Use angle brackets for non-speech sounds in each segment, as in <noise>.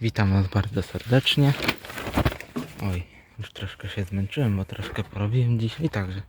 Witam Was bardzo serdecznie. Oj, już troszkę się zmęczyłem, bo troszkę porobiłem dzisiaj, także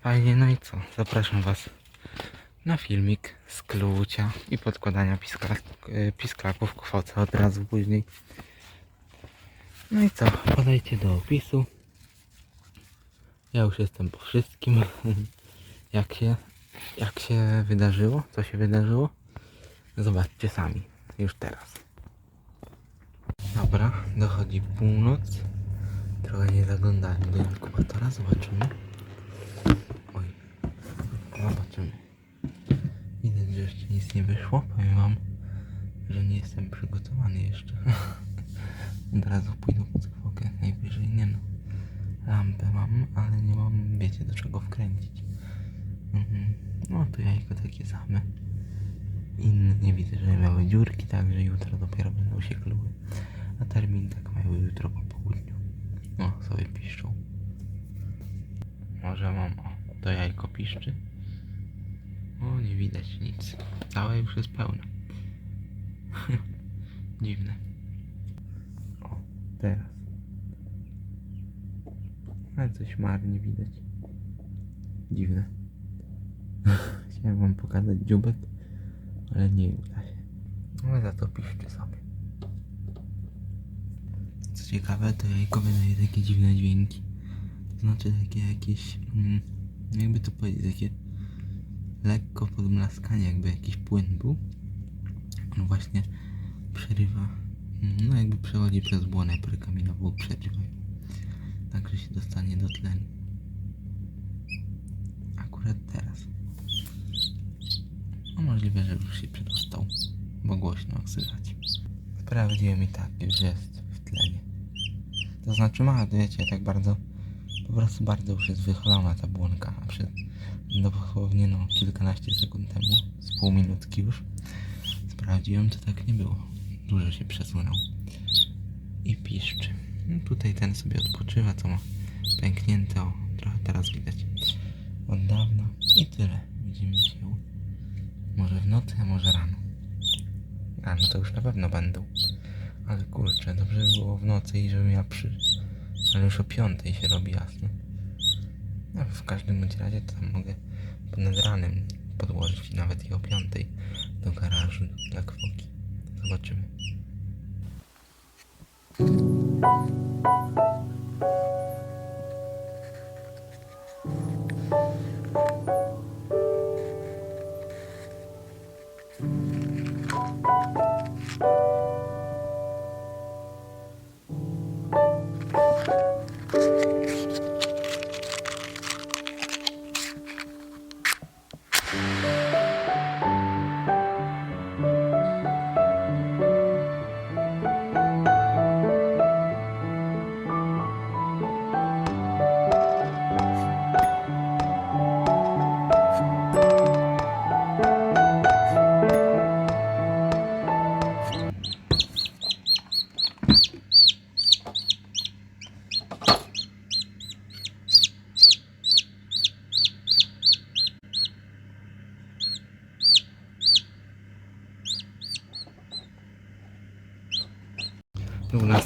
fajnie. No i co? Zapraszam Was na filmik z klucia i podkładania piskla, e, pisklaków kwoce od razu później. No i co? Podajcie do opisu. Ja już jestem po wszystkim. <laughs> Jak się, jak się wydarzyło? Co się wydarzyło? Zobaczcie sami. Już teraz. Dobra, dochodzi północ. Trochę nie zaglądałem do inkubatora, zobaczymy. Oj, zobaczymy. Widać, że jeszcze nic nie wyszło. Powiem wam, że nie jestem przygotowany jeszcze. <laughs> Od razu pójdę pod kwokę, najwyżej nie no. Lampę mam, ale nie mam, wiecie, do czego wkręcić. Mhm. No tu jajko takie same. Inne nie widzę, że miały dziurki, także jutro dopiero będą się kluły. A termin tak mają jutro po południu. O, sobie piszczą. Może mam, o, to jajko piszczy. O, nie widać nic. Całe już jest pełne. <laughs> Dziwne. O, teraz. Ale coś marnie widać. Dziwne. <laughs> Chciałem wam pokazać dziubek, ale nie uda się. Ale za to piszczy sobie. Co ciekawe, to jajko wydaje takie dziwne dźwięki. To znaczy takie jakieś, mm, jakby to powiedzieć, takie lekko podmlaskanie, jakby jakiś płyn był. On właśnie przerywa, mm, no jakby przechodzi przez błonę prykaminową, przerywa. Także się dostanie do tlenu. Akurat teraz. No możliwe, że już się przedostał, bo głośno słychać. Sprawdziłem i tak, już jest w tlenie. To znaczy ma, wiecie, tak bardzo, po prostu bardzo już jest wychylona ta błonka, a przed dosłownie no kilkanaście sekund temu, z pół minutki już, sprawdziłem, to tak nie było. Dużo się przesunął i piszczy. No, tutaj ten sobie odpoczywa, co ma pęknięte, o, trochę teraz widać od dawna i tyle. Widzimy się może w nocy, a może rano. A no to już na pewno będą. Ale kurczę, dobrze by było w nocy i żebym ja przy... Ale już o piątej się robi jasno. No w każdym bądź razie to tam mogę ponad ranem podłożyć nawet i o piątej do garażu dla kwoki. Zobaczymy.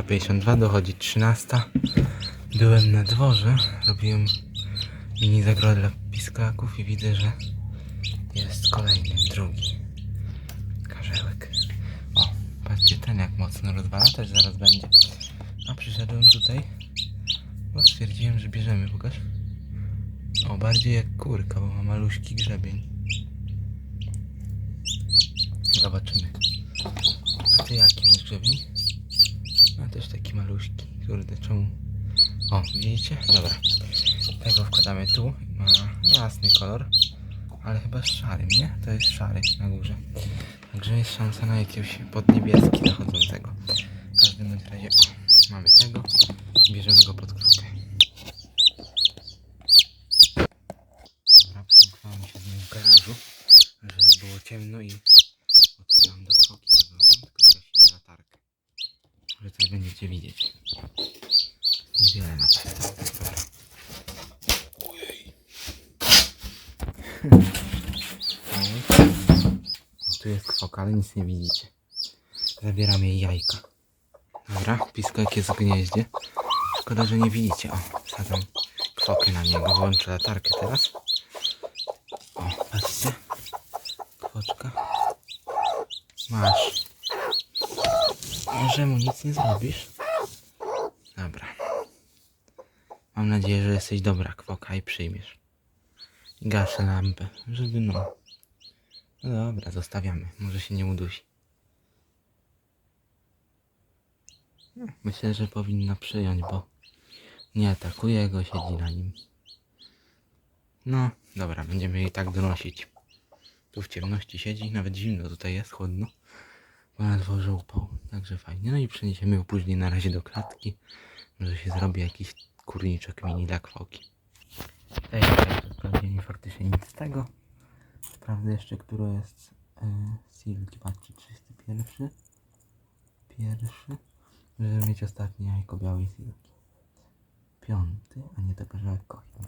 Dwunasta pięćdziesiąt dwa dochodzi 13. Byłem na dworze, robiłem mini zagrodę dla pisklaków i widzę, że jest kolejny, drugi karzełek. O, patrzcie ten jak mocno rozwala, też zaraz będzie. A przyszedłem tutaj, bo stwierdziłem, że bierzemy, pokaż. O, bardziej jak kurka, bo ma maluśki grzebień. Zobaczymy. A ty jaki masz grzebień? Też taki maluśki. Kurde, czemu? O, widzicie? Dobra. Tego wkładamy tu. Ma jasny kolor. Ale chyba z szarym, nie? To jest szary na górze. Także jest szansa na jakiegoś podniebieski zachodzącego. W każdym razie, o, mamy tego. Bierzemy go pod kwokę. Dobra, przymknąłem się z nim garażu, żeby było ciemno i otwieram do kwoki. Zaglądam, tylko gasimy latarkę że coś będziecie widzieć. Niewiele na pewno. Ojej. Tu jest kwoka, ale nic nie widzicie. Zabieram jej jajka. Dobra, piskok jest w gnieździe. Szkoda, że nie widzicie. O, wsadzam kwokę na niego. Włączę latarkę teraz. O, patrzcie. Kwoczka. Masz. Może mu nic nie zrobisz? Dobra. Mam nadzieję, że jesteś dobra kwoka i przyjmiesz. Gaszę lampę, żeby no. No dobra, zostawiamy. Może się nie udusi. Myślę, że powinna przyjąć, bo nie atakuje go, siedzi na nim. No, dobra, będziemy jej tak donosić. Tu w ciemności siedzi, nawet zimno tutaj jest, chłodno. Dworze upał, także fajnie. No i przeniesiemy ją później na razie do klatki. Może się zrobi jakiś kurniczek mini dla kwoki. Ej, sprawdzienie faktycznie nic z tego. Sprawdzę jeszcze, który jest yy, Silk 2301. Pierwszy. Żeby mieć ostatnie jajko białej silki. Piąty, a nie tego, że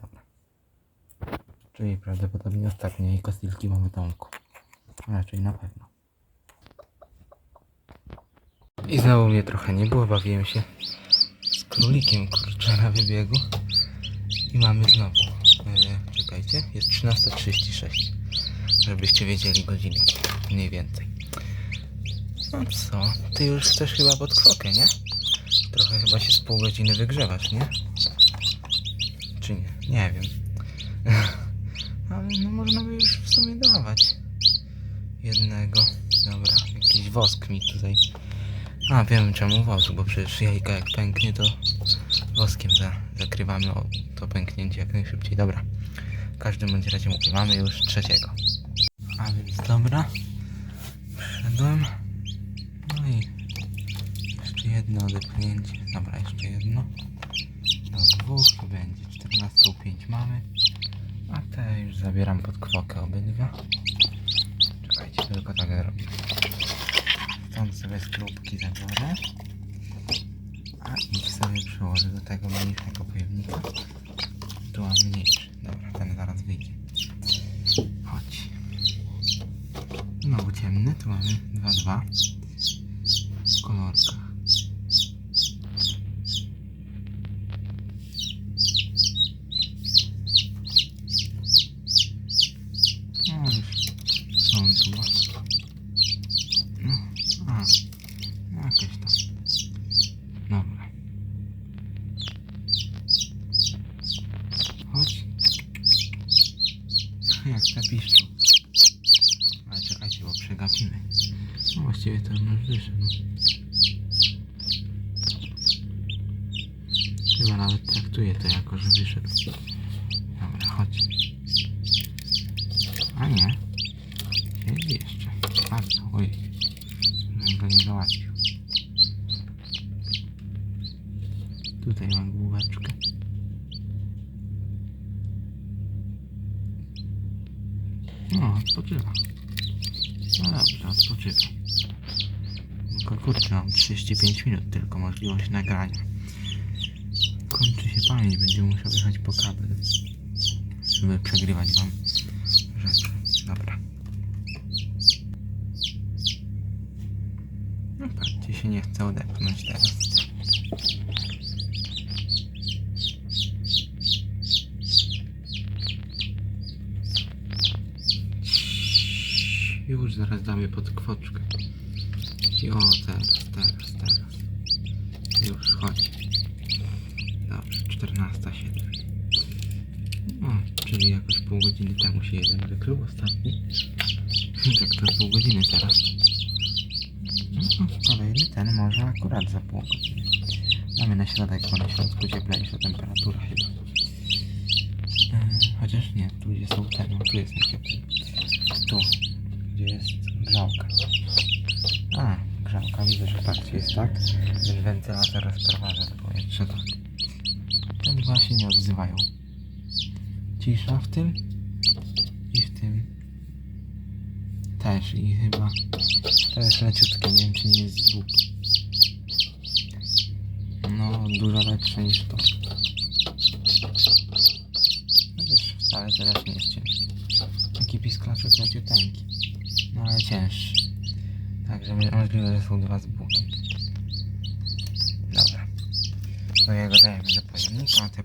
dobra. Czyli prawdopodobnie ostatnie jajko silki mamy w domku. Raczej na pewno. I znowu mnie trochę nie było, bawiłem się z królikiem kurczę na wybiegu. I mamy znowu. E, czekajcie, jest 13.36. Żebyście wiedzieli godzinki. Mniej więcej. No co? Ty już chcesz chyba pod kwokę, nie? Trochę chyba się z pół godziny wygrzewasz, nie? Czy nie? Nie wiem. <laughs> Ale no można by już w sumie dawać. Jednego. Dobra, jakiś wosk mi tutaj. A, wiem czemu wosk, bo przecież jajka jak pęknie to woskiem za, zakrywamy to pęknięcie jak najszybciej. Dobra. W każdym bądź razie mamy już trzeciego. A więc dobra. Wszedłem. No i jeszcze jedno odepchnięcie. Dobra, jeszcze jedno. Do dwóch to będzie 14,5 mamy. A te już zabieram pod kwokę obydwa. Czekajcie, tylko tak zrobię. Stąd sobie skrupki zabiorę. A ich sobie przyłożę do tego mniejszego pojemnika. Tu mam mniejszy. Dobra, ten zaraz wyjdzie. Chodź. Znowu ciemny, tu mamy 2-2 w kolorkach. No już są tu maski. No, a, jakieś tam. Dobra. Chodź. Piszczą. Ale czekajcie, bo przegapimy. No właściwie to już wyszedł. Chyba nawet traktuję to jako, że wyszedł. Dobra, chodź. A nie. Siedzi jeszcze. Bardzo, oj. Żebym go nie załatwił. Tutaj mam główeczkę. No, odpoczywa. No dobrze, odpoczywa. Tylko kurczę, mam 35 minut tylko możliwość nagrania. Kończy się pamięć, będziemy musiał jechać po kabel, żeby przegrywać wam rzeczy. Dobra. No patrzcie, się nie chce odepchnąć teraz. Już zaraz damy pod kwoczkę. O, teraz, teraz, teraz. Już, chodź. Dobrze, 14.07. O, czyli jakoś pół godziny temu się jeden wykrył, ostatni. <laughs> Tak to pół godziny teraz. No, kolejny ten może akurat za pół godziny. Mamy na środek, bo na środku cieplejsza temperatura chyba. E, chociaż nie, tu gdzie są no, tu jest najcieplej. Tu, jest grzałka. A, grzałka, widzę, że patrzcie, jest tak, że wentylator rozprowadza to powietrze tak. Te dwa się nie odzywają. Cisza w tym i w tym też i chyba to jest leciutkie, nie wiem czy nie jest zwuk. No, dużo lepsze niż to. Chociaż wcale to też nie jest ciężki. Taki pisklaczek leciuteńki. No ale cięższy. Także możliwe, że są dwa zwłoki. To jego dajemy do pojemnika, a te.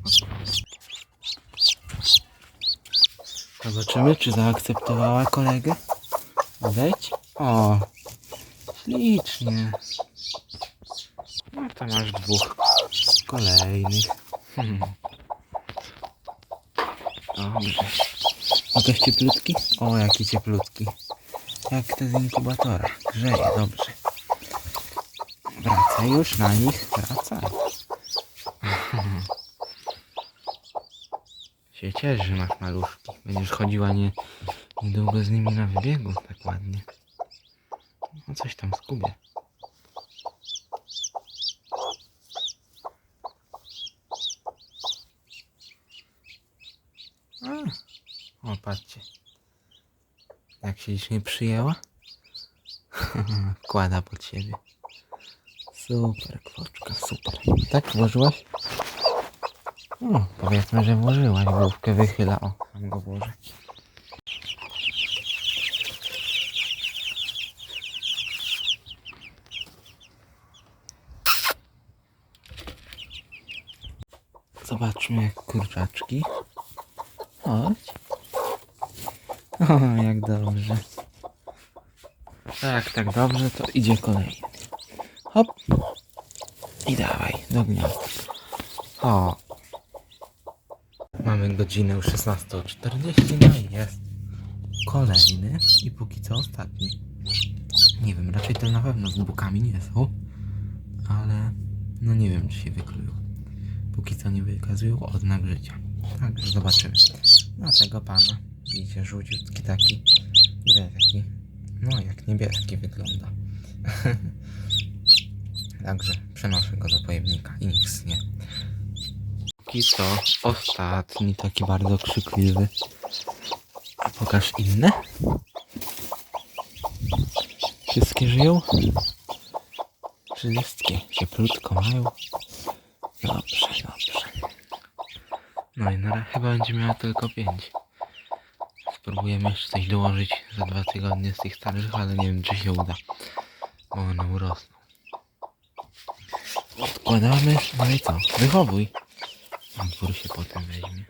Zobaczymy, czy zaakceptowała kolegę. Wejdź. O, ślicznie. No to masz dwóch kolejnych. Hmm. Dobrze. Jakaś cieplutki? O, jaki cieplutki. Jak te z inkubatora. Grzeje, dobrze. Wracaj już na nich, wracaj. <laughs> się że masz maluszki. Będziesz chodziła nie, niedługo z nimi na wybiegu, tak ładnie. No coś tam skubie. A, o, patrzcie. Się dzisiaj przyjęła? <laughs> Kłada pod siebie. Super, kwoczka, super. Tak włożyłaś? O, powiedzmy, że włożyłaś. Główkę wychyla. O, tam go włożę. Zobaczmy jak kurczaczki. Chodź. O, jak dobrze. Tak, tak dobrze, to idzie kolejny. Hop. I dawaj, do gniazda. O. Mamy godzinę już 16.40, no jest kolejny i póki co ostatni. Nie wiem, raczej to na pewno z bukami nie są, ale no nie wiem, czy się wyklują. Póki co nie wykazują odznak życia. Także zobaczymy. No tego pana, widzicie, żółciutki taki, że taki, no jak niebieski wygląda. <laughs> Także przenoszę go do pojemnika i niech nie. Póki co ostatni taki bardzo krzykliwy. Pokaż inne. Wszystkie żyją? Wszystkie cieplutko mają. Dobrze, dobrze. No i na razie chyba będzie miała tylko pięć. Spróbujemy jeszcze coś dołożyć za dwa tygodnie z tych starszych, ale nie wiem czy się uda. Bo one urosną. Odkładamy, no i co? Wychowuj. A dwór się potem weźmie.